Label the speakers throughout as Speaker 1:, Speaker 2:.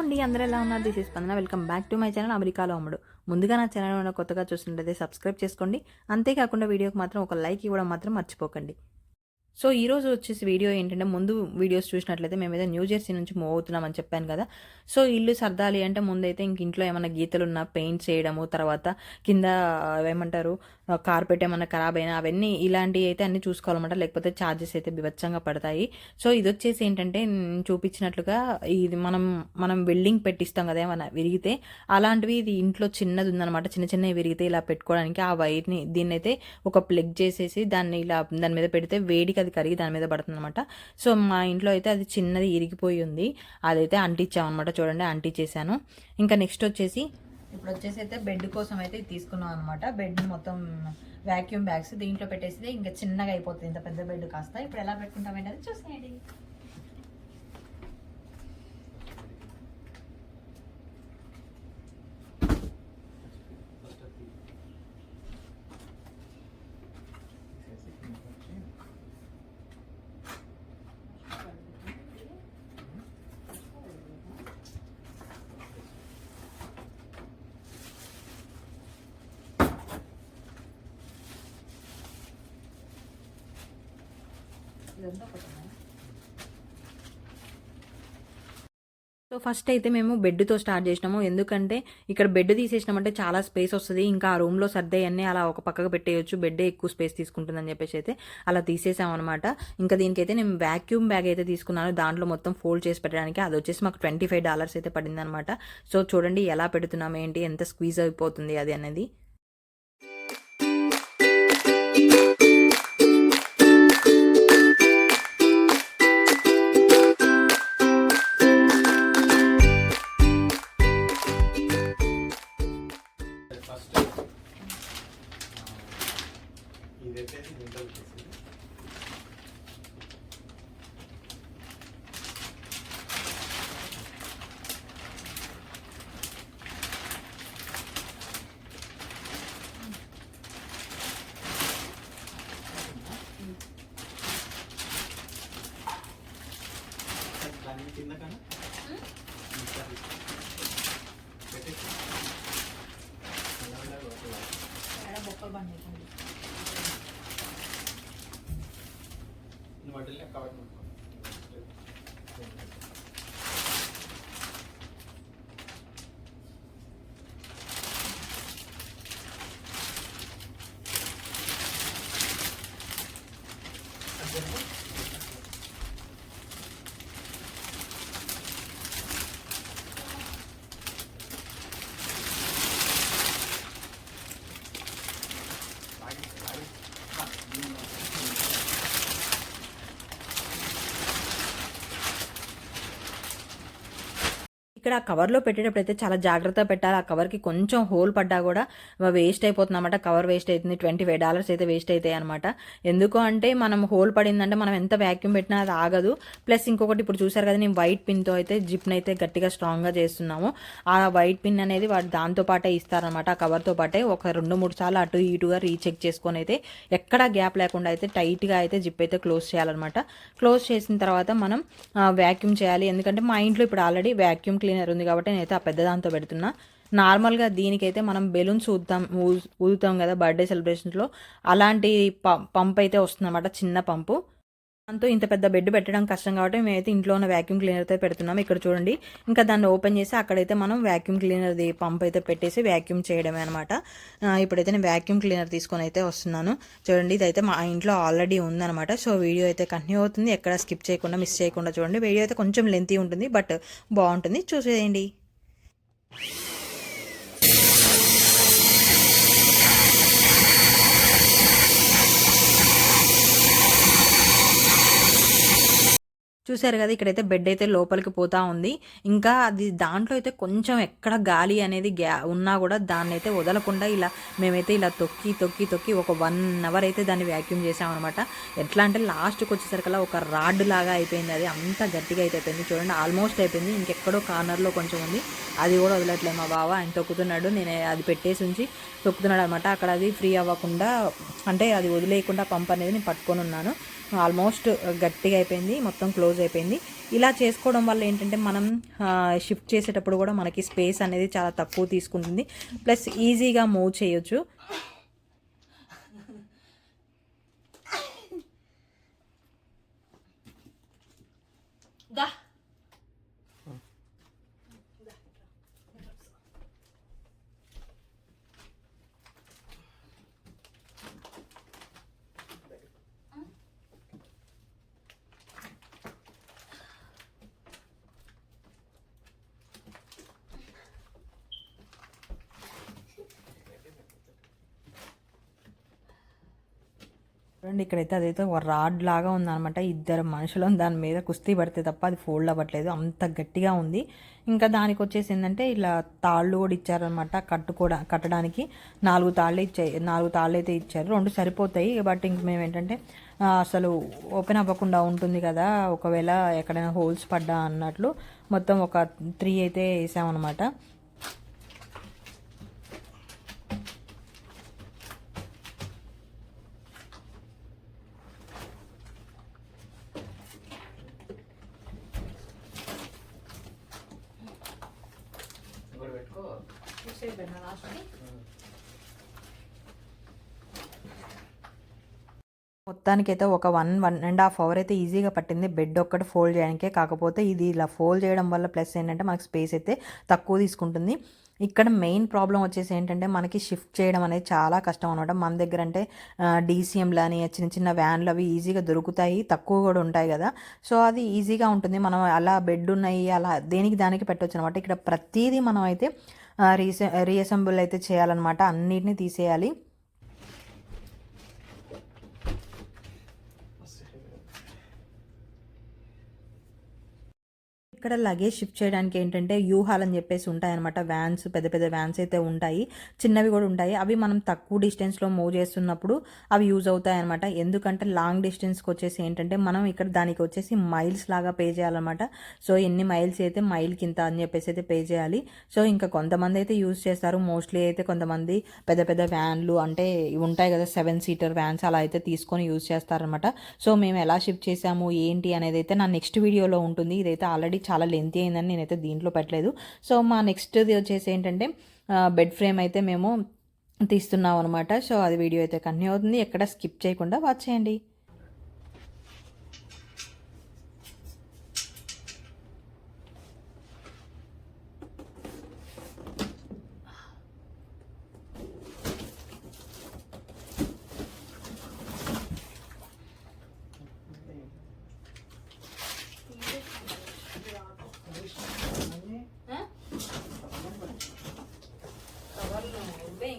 Speaker 1: అండి? అందరూ ఎలా ఉన్నారు? This is Spandana welcome back to my channel అమెరికాలో అమ్ముడు ముందుగా నా ఛానల్ ఉన్న కొత్తగా చూస్తుంటే సబ్స్క్రైబ్ చేసుకోండి. అంతేకాకుండా వీడియోకి మాత్రం ఒక లైక్ ఇవ్వడం మాత్రం మర్చిపోకండి. సో ఈ రోజు వచ్చేసి వీడియో ఏంటంటే ముందు వీడియోస్ చూసినట్లయితే మేము ఏదో న్యూ జెర్సీ నుంచి మూవ్ అవుతున్నామని చెప్పాను కదా. సో ఇల్లు సర్దాలి అంటే ముందైతే ఇంక ఇంట్లో ఏమైనా గీతలు ఉన్నా పెయింట్స్ చేయడము తర్వాత కింద ఏమంటారు కార్పెట్ ఏమైనా ఖరాబ్ అయినా అవన్నీ ఇలాంటివి అయితే అన్ని చూసుకోవాలన్నమాట. లేకపోతే ఛార్జెస్ అయితే బివచ్చంగా పడతాయి. సో ఇది వచ్చేసి ఏంటంటే చూపించినట్లుగా ఇది మనం మనం వెల్డింగ్ పెట్టిస్తాం కదా ఏమైనా విరిగితే అలాంటివి ఇది ఇంట్లో చిన్నది ఉందన్నమాట. చిన్న చిన్నవి విరిగితే ఇలా పెట్టుకోవడానికి ఆ వైర్ని దీన్ని అయితే ఒక ప్లగ్ చేసేసి దాన్ని ఇలా దాని మీద పెడితే వేడికి అది కరిగి దాని మీద పడుతుంది అనమాట సో మా ఇంట్లో అయితే అది చిన్నది ఇరిగిపోయి ఉంది. అదైతే అంటించామన్నమాట చూడండి అంటించేసాను ఇంకా నెక్స్ట్ వచ్చేసి ఇప్పుడు వచ్చేసి అయితే బెడ్ కోసం అయితే తీసుకున్నాం అనమాట బెడ్ మొత్తం వ్యాక్యూమ్ బ్యాగ్స్ దీంట్లో పెట్టేసి ఇంకా చిన్నగా అయిపోతుంది. ఇంత పెద్ద బెడ్ కాస్త. ఇప్పుడు ఎలా పెట్టుకుంటాం ఏంటది? చూసేయండి. ఇదంతా సో ఫస్ట్ అయితే మేము బెడ్తో స్టార్ట్ చేసినాము. ఎందుకంటే ఇక్కడ బెడ్ తీసేసినామంటే చాలా స్పేస్ వస్తుంది. ఇంకా ఆ రూమ్లో సర్దేయన్నీ అలా ఒక పక్కకు పెట్టేయచ్చు. బెడ్ ఎక్కువ స్పేస్ తీసుకుంటుందని చెప్పేసి అయితే అలా తీసేసాం అనమాట ఇంకా దీనికైతే నేను వ్యాక్యూమ్ బ్యాగ్ అయితే తీసుకున్నాను. దాంట్లో మొత్తం ఫోల్డ్ చేసి పెట్టడానికి. అది వచ్చేసి మాకు ట్వంటీ ఫైవ్ డాలర్స్ అయితే పడిందనమాట సో చూడండి ఎలా పెడుతున్నాం ఏంటి ఎంత స్క్వీజ్ అయిపోతుంది అది అనేది.
Speaker 2: నువ్వు అటు వెళ్ళి కవర్
Speaker 1: ఇక్కడ ఆ కవర్లో పెట్టేటప్పుడు అయితే చాలా జాగ్రత్తగా పెట్టాలి. ఆ కవర్కి కొంచెం హోల్ పడ్డా కూడా వేస్ట్ అయిపోతుంది అనమాట కవర్ వేస్ట్ అవుతుంది. ట్వంటీ ఫైవ్ డాలర్స్ అయితే వేస్ట్ అవుతాయి అనమాట ఎందుకు అంటే మనం హోల్ పడిందంటే మనం ఎంత వ్యాక్యూమ్ పెట్టినా అది ఆగదు. ప్లస్ ఇంకొకటి ఇప్పుడు చూసారు కదా నేను వైట్ పిన్తో అయితే జిప్ని అయితే గట్టిగా స్ట్రాంగ్గా చేస్తున్నాము. ఆ వైట్ పిన్ అనేది వాడు దాంతో పాటే ఇస్తారనమాట ఆ కవర్తో పాటే ఒక రెండు మూడు సార్లు అటు ఇటుగా రీచెక్ చేసుకొని అయితే ఎక్కడా గ్యాప్ లేకుండా అయితే టైట్గా అయితే జిప్ అయితే క్లోజ్ చేయాలన్నమాట. క్లోజ్ చేసిన తర్వాత మనం వ్యాక్యూమ్ చేయాలి. ఎందుకంటే మా ఇంట్లో ఇప్పుడు ఆల్రెడీ వ్యాక్యూమ్ క్లీనర్ ఉంది కాబట్టి నేనైతే ఆ పెద్ద దాంతో పెడుతున్నా. నార్మల్గా దీనికైతే మనం బెలూన్స్ ఊదుతాం ఊ- ఊదుతాం కదా బర్త్డే సెలబ్రేషన్స్లో అలాంటి ప- పంప్ అయితే వస్తుందన్నమాట చిన్న పంపు దాంతో ఇంత పెద్ద బెడ్ పెట్టడం కష్టం కాబట్టి మేమైతే ఇంట్లో ఉన్న వ్యాక్యూమ్ క్లీనర్తో పెడుతున్నాం. ఇక్కడ చూడండి. ఇంకా దాన్ని ఓపెన్ చేసి అక్కడైతే మనం వ్యాక్యూమ్ క్లీనర్ది పంప్ అయితే పెట్టేసి వ్యాక్యూమ్ చేయడమే అనమాట ఇప్పుడైతే నేను వ్యాక్యూమ్ క్లీనర్ తీసుకొని అయితే వస్తున్నాను. చూడండి ఇదైతే మా ఇంట్లో ఆల్రెడీ ఉందన్నమాట. సో వీడియో అయితే కంటిన్యూ అవుతుంది. ఎక్కడ స్కిప్ చేయకుండా మిస్ చేయకుండా చూడండి. వీడియో అయితే కొంచెం లెంతీ ఉంటుంది బట్ బాగుంటుంది. చూసేయండి. చూసారు కదా ఇక్కడైతే బెడ్ అయితే లోపలికి పోతా ఉంది. ఇంకా అది దాంట్లో అయితే కొంచెం ఎక్కడ గాలి అనేది గ్యా ఉన్నా కూడా దాన్ని అయితే వదలకుండా ఇలా మేమైతే ఇలా తొక్కి తొక్కి తొక్కి ఒక వన్ అవర్ అయితే దాన్ని వ్యాక్యూమ్ చేసామన్నమాట ఎట్లా అంటే లాస్ట్కి వచ్చేసరికల్లా ఒక రాడ్ లాగా అయిపోయింది అది. అంత గట్టిగా అయితే అయిపోయింది. చూడండి ఆల్మోస్ట్ అయిపోయింది. ఇంకెక్కడో కార్నర్లో కొంచెం ఉంది. అది కూడా వదలట్లేదు మా బావ. ఆయన తొక్కుతున్నాడు. నేను అది పెట్టేసి ఉంచి తొక్కుతున్నాడు అనమాట అక్కడ అది ఫ్రీ అవ్వకుండా అంటే అది వదిలేయకుండా పంప్ అనేది నేను పట్టుకొని ఉన్నాను. ఆల్మోస్ట్ గట్టిగా అయిపోయింది మొత్తం క్లోజ్ అయిపోయింది. ఇలా చేసుకోవడం వల్ల ఏంటంటే మనం షిఫ్ట్ చేసేటప్పుడు కూడా మనకి స్పేస్ అనేది చాలా తక్కువ తీసుకుంటుంది. ప్లస్ ఈజీగా మూవ్ చేయొచ్చు. చూడండి ఇక్కడైతే అదైతే ఒక రాడ్ లాగా ఉందనమాట ఇద్దరు మనుషులు దాని మీద కుస్తీ పడితే తప్ప అది ఫోల్డ్ అవ్వట్లేదు. అంత గట్టిగా ఉంది. ఇంకా దానికి వచ్చేసి ఏంటంటే ఇలా తాళ్ళు కూడా ఇచ్చారనమాట కట్టుకోవడా కట్టడానికి. నాలుగు తాళ్ళు ఇచ్చాయి నాలుగు తాళ్ళు అయితే ఇచ్చారు. రెండు సరిపోతాయి. బట్ ఇంక మేము ఏంటంటే అసలు ఓపెన్ అవ్వకుండా ఉంటుంది కదా ఒకవేళ ఎక్కడైనా హోల్స్ పడ్డా అన్నట్లు మొత్తం ఒక త్రీ అయితే వేసామన్నమాట. మొత్తానికైతే ఒక one one and half hour అయితే ఈజీగా పట్టింది. బెడ్ ఒక్కటి ఫోల్డ్ చేయడానికే. కాకపోతే ఇది ఇలా ఫోల్డ్ చేయడం వల్ల ప్లస్ ఏంటంటే మనకి స్పేస్ అయితే తక్కువ తీసుకుంటుంది. ఇక్కడ మెయిన్ ప్రాబ్లం వచ్చేసి ఏంటంటే మనకి షిఫ్ట్ చేయడం అనేది చాలా కష్టం అనమాట మన దగ్గర అంటే డీసీఎంలు అని చిన్న చిన్న వ్యాన్లు అవి ఈజీగా దొరుకుతాయి. తక్కువ కూడా ఉంటాయి కదా. సో అది ఈజీగా ఉంటుంది. మనం అలా బెడ్ ఉన్నాయి అలా దేనికి దానికి పెట్టవచ్చు అనమాట ఇక్కడ ప్రతిదీ మనం అయితే రీసె రీఅసెంబుల్ అయితే చేయాలన్నమాట. అన్నిటిని తీసేయాలి. ఇక్కడ లగేజ్ షిఫ్ట్ చేయడానికి ఏంటంటే వ్యూహాలు అని చెప్పేసి ఉంటాయన్నమాట. వ్యాన్స్ పెద్ద పెద్ద వ్యాన్స్ అయితే ఉంటాయి. చిన్నవి కూడా ఉంటాయి. అవి మనం తక్కువ డిస్టెన్స్లో మూవ్ చేస్తున్నప్పుడు అవి యూజ్ అవుతాయన్నమాట. ఎందుకంటే లాంగ్ డిస్టెన్స్కి వచ్చేసి ఏంటంటే మనం ఇక్కడ దానికి వచ్చేసి మైల్స్ లాగా పే చేయాలన్నమాట. సో ఎన్ని మైల్స్ అయితే మైల్కి ఇంత అని చెప్పేసి అయితే పే చేయాలి. సో ఇంకా కొంతమంది అయితే యూజ్ చేస్తారు. మోస్ట్లీ అయితే కొంతమంది పెద్ద పెద్ద వ్యాన్లు అంటే ఉంటాయి కదా సెవెన్ సీటర్ వ్యాన్స్ అలా అయితే తీసుకొని యూజ్ చేస్తారనమాట సో మేము ఎలా షిఫ్ట్ చేసాము ఏంటి అనేది అయితే నా నెక్స్ట్ వీడియోలో ఉంటుంది. ఇదైతే ఆల్రెడీ చాలా లెంతీ అయిందని నేనైతే దీంట్లో పెట్టలేదు. సో మా నెక్స్ట్ది వచ్చేసి ఏంటంటే బెడ్ ఫ్రేమ్ అయితే మేము తీస్తున్నాం అనమాట సో అది వీడియో అయితే కంటిన్యూ అవుతుంది. ఎక్కడ స్కిప్ చేయకుండా వాచ్ చేయండి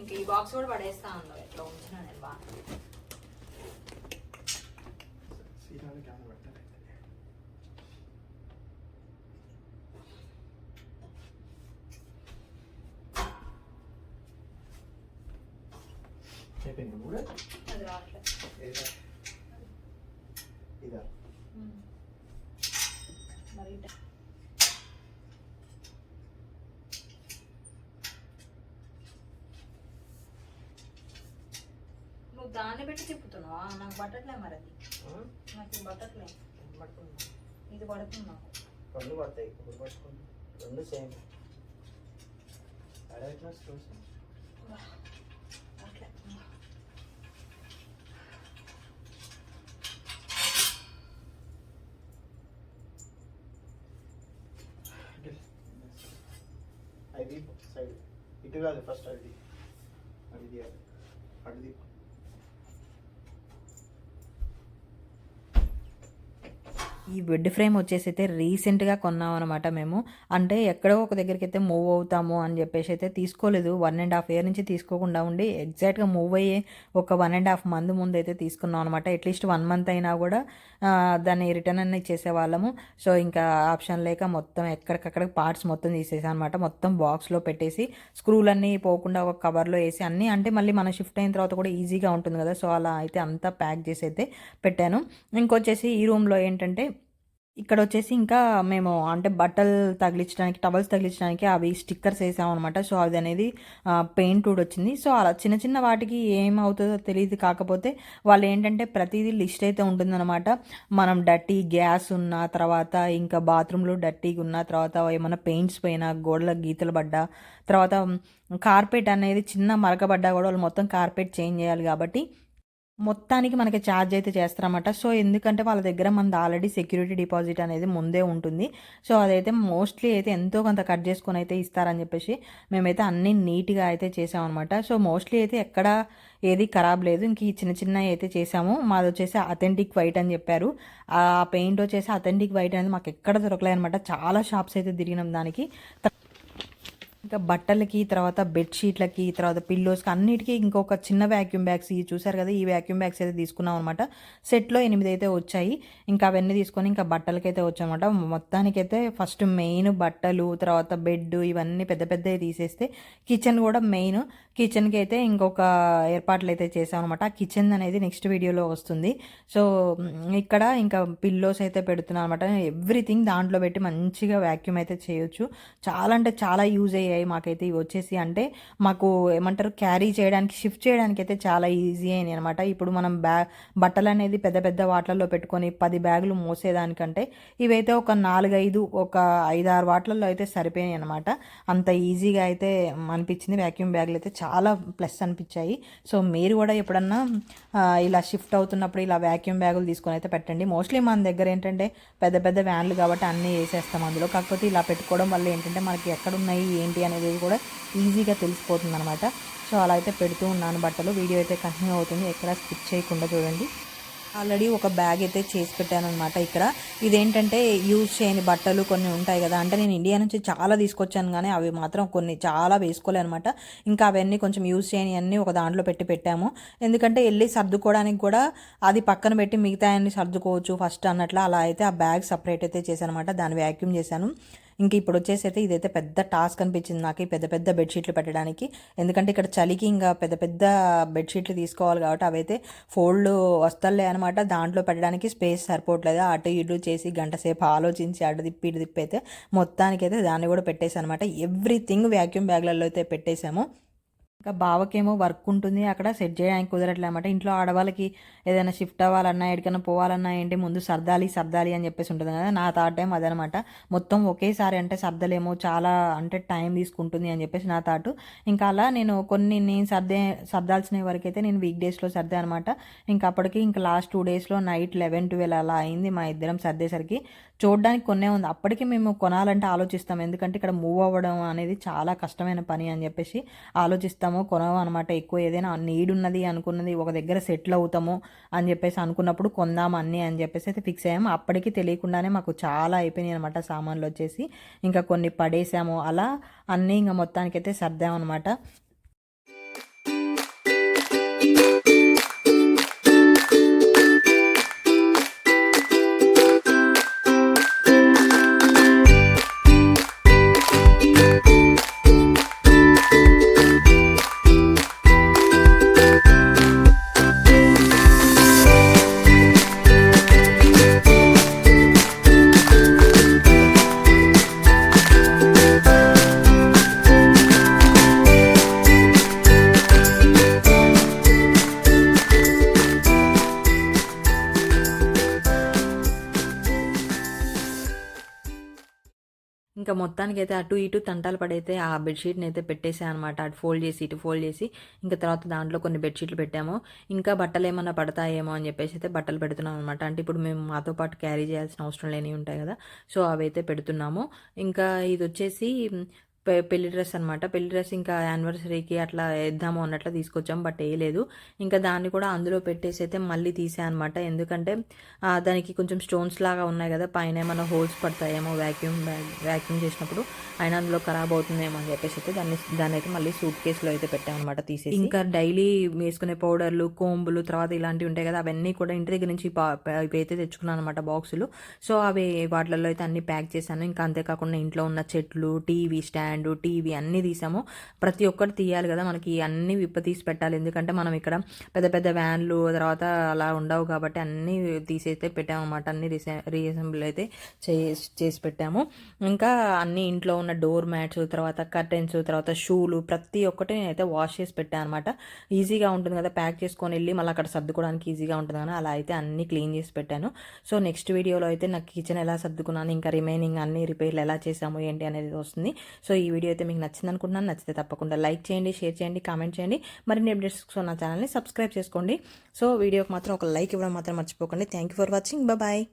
Speaker 1: ఇంకా ఈ బాక్స్ కూడా పడేస్తా అన్నావు ఎట్లా ఉంచిన నేను బాగా
Speaker 2: కూడా
Speaker 1: అది రావట్లేదు
Speaker 2: ఇదా.
Speaker 1: మరి దాన్ని పెట్టి తిప్పుతున్నావా? నాకు పట్టట్లే మరి అది. నాకు ఇది పట్టట్లే. ఇది పడుతుంది నాకు.
Speaker 2: రెండు పడతాయి. ఇప్పుడు పట్టుకుంటే రెండు సేమ్. అదే స్టోర్స్
Speaker 1: అట్లే.
Speaker 2: అది సైడ్. ఇటు కాదు ఫస్ట్ అది అది తీయాలి అటు తీ
Speaker 1: ఈ బెడ్ ఫ్రేమ్ వచ్చేసి అయితే రీసెంట్గా కొన్నాం అనమాట మేము. అంటే ఎక్కడో ఒక దగ్గరికి అయితే మూవ్ అవుతాము అని చెప్పేసి అయితే తీసుకోలేదు. వన్ అండ్ హాఫ్ ఇయర్ నుంచి తీసుకోకుండా ఉండి ఎగ్జాక్ట్గా మూవ్ అయ్యే ఒక వన్ అండ్ హాఫ్ మంత్ ముందు అయితే తీసుకున్నాం అనమాట అట్లీస్ట్ వన్ మంత్ అయినా కూడా దాన్ని రిటర్న్ అన్ని చేసేవాళ్ళము సో ఇంకా ఆప్షన్ లేక మొత్తం ఎక్కడికక్కడ పార్ట్స్ మొత్తం తీసేసాను అనమాట మొత్తం బాక్స్లో పెట్టేసి స్క్రూలన్నీ పోకుండా ఒక కవర్లో వేసి అన్నీ అంటే మళ్ళీ మనం షిఫ్ట్ అయిన తర్వాత కూడా ఈజీగా ఉంటుంది కదా. సో అలా అయితే అంతా ప్యాక్ చేసి అయితే పెట్టాను. ఇంకొచ్చేసి ఈ రూమ్లో ఏంటంటే ఇక్కడ వచ్చేసి ఇంకా మేము అంటే బట్టలు తగిలించడానికి టవల్స్ తగిలించడానికి అవి స్టిక్కర్స్ వేసామన్నమాట. సో అది అనేది పెయింట్ కూడా వచ్చింది. సో అలా చిన్న చిన్న వాటికి ఏమవుతుందో తెలియదు కాకపోతే వాళ్ళు ఏంటంటే ప్రతిదీ లిస్ట్ అయితే ఉంటుందన్నమాట. మనం డర్టీ గ్యాస్ ఉన్న తర్వాత ఇంకా బాత్రూంలో డర్టీగా ఉన్న తర్వాత ఏమైనా పెయింట్స్ పోయినా గోడల గీతలు పడ్డా తర్వాత కార్పెట్ అనేది చిన్న మరకబడ్డా కూడా వాళ్ళు మొత్తం కార్పెట్ చేంజ్ చేయాలి కాబట్టి మొత్తానికి మనకి ఛార్జ్ అయితే చేస్తారన్నమాట. సో ఎందుకంటే వాళ్ళ దగ్గర మనది ఆల్రెడీ సెక్యూరిటీ డిపాజిట్ అనేది ముందే ఉంటుంది. సో అదైతే మోస్ట్లీ అయితే ఎంతో కొంత కట్ చేసుకొని అయితే ఇస్తారని చెప్పేసి మేమైతే అన్నీ నీట్గా అయితే చేసామన్నమాట. సో మోస్ట్లీ అయితే ఎక్కడ ఏది ఖరాబ్ లేదు. ఇంక ఈ చిన్న చిన్నవి అయితే చేసాము. మాది వచ్చేసి అథెంటిక్ వైట్ అని చెప్పారు. ఆ పెయింట్ వచ్చేసి అథెంటిక్ వైట్ అనేది మాకు ఎక్కడ దొరకలేదు అనమాట చాలా షాప్స్ అయితే తిరిగినాం దానికి. ఇంకా బట్టలకి తర్వాత బెడ్షీట్లకి తర్వాత పిల్లోస్కి అన్నిటికీ ఇంకొక చిన్న వ్యాక్యూమ్ బ్యాగ్స్ ఇవి చూసారు కదా ఈ వ్యాక్యూమ్ బ్యాగ్స్ అయితే తీసుకున్నాం అనమాట సెట్లో ఎనిమిది అయితే వచ్చాయి. ఇంకా అవన్నీ తీసుకొని ఇంకా బట్టలకైతే వచ్చామన్నమాట. మొత్తానికైతే ఫస్ట్ మెయిన్ బట్టలు తర్వాత బెడ్ ఇవన్నీ పెద్ద పెద్దవి తీసేస్తే కిచెన్ కూడా మెయిన్ కిచెన్కి అయితే ఇంకొక ఏర్పాట్లు అయితే చేసామన్నమాట ఆ కిచెన్ అనేది నెక్స్ట్ వీడియోలో వస్తుంది. సో ఇక్కడ ఇంకా పిల్లోస్ అయితే పెడుతున్నాం అనమాట ఎవ్రీథింగ్ దాంట్లో పెట్టి మంచిగా వ్యాక్యూమ్ అయితే చేయొచ్చు. చాలా అంటే చాలా యూజ్ అయ్యాయి. మాకైతే ఇవి వచ్చేసి అంటే మాకు ఏమంటారు క్యారీ చేయడానికి షిఫ్ట్ చేయడానికి అయితే చాలా ఈజీ అయినాయి అనమాట ఇప్పుడు మనం బ్యాగ్ బట్టలు అనేది పెద్ద పెద్ద వాటిలలో పెట్టుకొని పది బ్యాగులు మోసేదానికంటే ఇవైతే ఒక నాలుగైదు ఒక ఐదారు వాటిలలో అయితే సరిపోయాయి అనమాట అంత ఈజీగా అయితే అనిపించింది. వ్యాక్యూమ్ బ్యాగులు అయితే చాలా ప్లస్ అనిపించాయి. సో మీరు కూడా ఎప్పుడన్నా ఇలా షిఫ్ట్ అవుతున్నప్పుడు ఇలా వ్యాక్యూమ్ బ్యాగులు తీసుకొని అయితే పెట్టండి. మోస్ట్లీ మన దగ్గర ఏంటంటే పెద్ద పెద్ద వ్యాన్లు కాబట్టి అన్నీ వేసేస్తాం అందులో. కాకపోతే ఇలా పెట్టుకోవడం వల్ల ఏంటంటే మనకి ఎక్కడ ఉన్నాయి ఏంటి అనేది కూడా ఈజీగా తెలిసిపోతుంది అనమాట సో అలా అయితే పెడుతూ ఉన్నాను బట్టలు. వీడియో అయితే కంటిన్యూ అవుతుంది. ఎక్కడ స్కిప్ చేయకుండా చూడండి. ఆల్రెడీ ఒక బ్యాగ్ అయితే చేసి పెట్టాను అనమాట ఇక్కడ. ఇదేంటంటే యూజ్ చేయని బట్టలు కొన్ని ఉంటాయి కదా. అంటే నేను ఇండియా నుంచి చాలా తీసుకొచ్చాను కానీ అవి మాత్రం కొన్ని చాలా వేసుకోలే అనమాట ఇంకా అవన్నీ కొంచెం యూజ్ చేయని అన్నీ ఒక దాంట్లో పెట్టి పెట్టాము. ఎందుకంటే వెళ్ళి సర్దుకోవడానికి కూడా అది పక్కన పెట్టి మిగతా అన్ని సర్దుకోవచ్చు ఫస్ట్ అన్నట్లు. అలా అయితే ఆ బ్యాగ్ సపరేట్ అయితే చేశాను అనమాట దాన్ని వ్యాక్యూమ్ చేశాను. ఇంక ఇప్పుడు వచ్చేసి అయితే ఇదైతే పెద్ద టాస్క్ అనిపించింది నాకు పెద్ద పెద్ద బెడ్షీట్లు పెట్టడానికి. ఎందుకంటే ఇక్కడ చలికి ఇంకా పెద్ద పెద్ద బెడ్షీట్లు తీసుకోవాలి కాబట్టి అవైతే ఫోల్డ్ వస్తలే అనమాట దాంట్లో పెట్టడానికి స్పేస్ సరిపోవట్లేదు. అటు ఇటు చేసి గంట సేపు ఆలోచించి అటు తిప్పి ఇటు తిప్పి అయితే మొత్తానికైతే దాన్ని కూడా పెట్టేసి అనమాట ఎవ్రీథింగ్ వ్యాక్యూమ్ బ్యాగ్లలో అయితే పెట్టేశాము. ఇంకా బావకేమో వర్క్ ఉంటుంది అక్కడ సెట్ చేయడానికి కుదరట్లే అనమాట ఇంట్లో ఆడవాళ్ళకి ఏదైనా షిఫ్ట్ అవ్వాలన్నా ఎక్కడికైనా పోవాలన్నా ఏంటి ముందు సర్దాలి సర్దాలి అని చెప్పేసి ఉంటుంది కదా నా థాట్ టైం అదనమాట మొత్తం ఒకేసారి అంటే సర్దలేమో చాలా అంటే టైం తీసుకుంటుంది అని చెప్పేసి నా థాట్ ఇంకా అలా నేను కొన్ని నేను సర్దే సర్దాల్సిన వరకు అయితే నేను వీక్ డేస్లో సర్దే అనమాట ఇంకా అప్పటికి ఇంకా లాస్ట్ టూ డేస్లో నైట్ లెవెన్ ట్వెల్వ్ అలా అయింది మా ఇద్దరం సర్దేసరికి. చూడడానికి కొన్నే ఉంది. అప్పటికి మేము కొనాలంటే ఆలోచిస్తాం. ఎందుకంటే ఇక్కడ మూవ్ అవ్వడం అనేది చాలా కష్టమైన పని అని చెప్పేసి ఆలోచిస్తాము. కొనము అనమాట ఎక్కువ ఏదైనా నీడ్ ఉన్నది అనుకున్నది ఒక దగ్గర సెటిల్ అవుతాము అని చెప్పేసి అనుకున్నప్పుడు కొందాం అన్ని అని చెప్పేసి అయితే ఫిక్స్ అయ్యాము. అప్పటికి తెలియకుండానే మాకు చాలా అయిపోయినాయి అనమాట సామాన్లు వచ్చేసి. ఇంకా కొన్ని పడేసాము. అలా అన్నీ ఇంకా మొత్తానికైతే సర్దామన్నమాట. ఇంకా మొత్తానికైతే అటు ఇటు తంటాలు పడైతే ఆ బెడ్షీట్ని అయితే పెట్టేసాను అనమాట అటు ఫోల్డ్ చేసి ఇటు ఫోల్డ్ చేసి ఇంకా తర్వాత దాంట్లో కొన్ని బెడ్షీట్లు పెట్టాము. ఇంకా బట్టలు ఏమన్నా పడతాయేమో అని చెప్పేసి అయితే బట్టలు పెడుతున్నాం అనమాట అంటే ఇప్పుడు మేము మాతో పాటు క్యారీ చేయాల్సిన అవసరం లేని ఉంటాయి కదా సో అవి అయితే పెడుతున్నాము. ఇంకా ఇది వచ్చేసి పెళ్ళి డ్రెస్ అనమాట పెళ్ళి డ్రెస్ ఇంకా యానివర్సరీకి అట్లా వేద్దాము అన్నట్లు తీసుకొచ్చాం బట్ వేయలేదు ఇంకా దాన్ని కూడా అందులో పెట్టేసి అయితే మళ్ళీ తీసా అనమాట ఎందుకంటే దానికి కొంచెం స్టోన్స్ లాగా ఉన్నాయి కదా పైన ఏమైనా హోల్స్ పడతాయేమో వ్యాక్యూమ్ వ్యాక్యూమ్ చేసినప్పుడు అయినా అందులో ఖరాబ్ అవుతుందేమో అని చెప్పేసి అయితే దాన్ని దాన్ని అయితే మళ్ళీ సూట్ కేసులో అయితే పెట్టామన్నమాట తీసేసి. ఇంకా డైలీ వేసుకునే పౌడర్లు కోంబులు తర్వాత ఇలాంటివి ఉంటాయి కదా అవన్నీ కూడా ఇంటి దగ్గర నుంచి అయితే తెచ్చుకున్నాను అనమాట బాక్సులు. సో అవి వాటిలలో అయితే అన్ని ప్యాక్ చేశాను. ఇంకా అంతేకాకుండా ఇంట్లో ఉన్న చెట్లు టీవీ స్టాండ్ స్టాండ్ టీవీ అన్నీ తీసాము. ప్రతి ఒక్కటి తీయాలి కదా మనకి అన్నీ విప్ప తీసి పెట్టాలి. ఎందుకంటే మనం ఇక్కడ పెద్ద పెద్ద వ్యాన్లు తర్వాత అలా ఉండవు కాబట్టి అన్నీ తీసేస్తే పెట్టాము అనమాట అన్ని రీసె రీఅసెంబ్లీ అయితే చేసి చేసి పెట్టాము. ఇంకా అన్ని ఇంట్లో ఉన్న డోర్ మ్యాట్స్ తర్వాత కర్టెన్స్ తర్వాత షూలు ప్రతి ఒక్కటి నేనైతే వాష్ చేసి పెట్టాను అనమాట ఈజీగా ఉంటుంది కదా ప్యాక్ చేసుకొని వెళ్ళి మళ్ళీ అక్కడ సర్దుకోవడానికి ఈజీగా ఉంటుంది కానీ అలా అయితే అన్ని క్లీన్ చేసి పెట్టాను. సో నెక్స్ట్ వీడియోలో అయితే నాకు కిచెన్ ఎలా సర్దుకున్నాను ఇంకా రిమైనింగ్ అన్ని రిపేర్లు ఎలా చేసాము ఏంటి అనేది వస్తుంది. సో ఈ వీడియో అయితే మీకు నచ్చింది అనుకుంటున్నాను నచ్చితే తప్పకుండా లైక్ చేయండి షేర్ చేయండి కామెంట్ చేయండి. మరిన్ని అప్డేట్స్ కోసం నా ఛానల్ని సబ్స్క్రైబ్ చేసుకోండి. సో వీడియోకి మాత్రం ఒక లైక్ ఇవ్వడం మాత్రం మర్చిపోకండి. Thank you for watching bye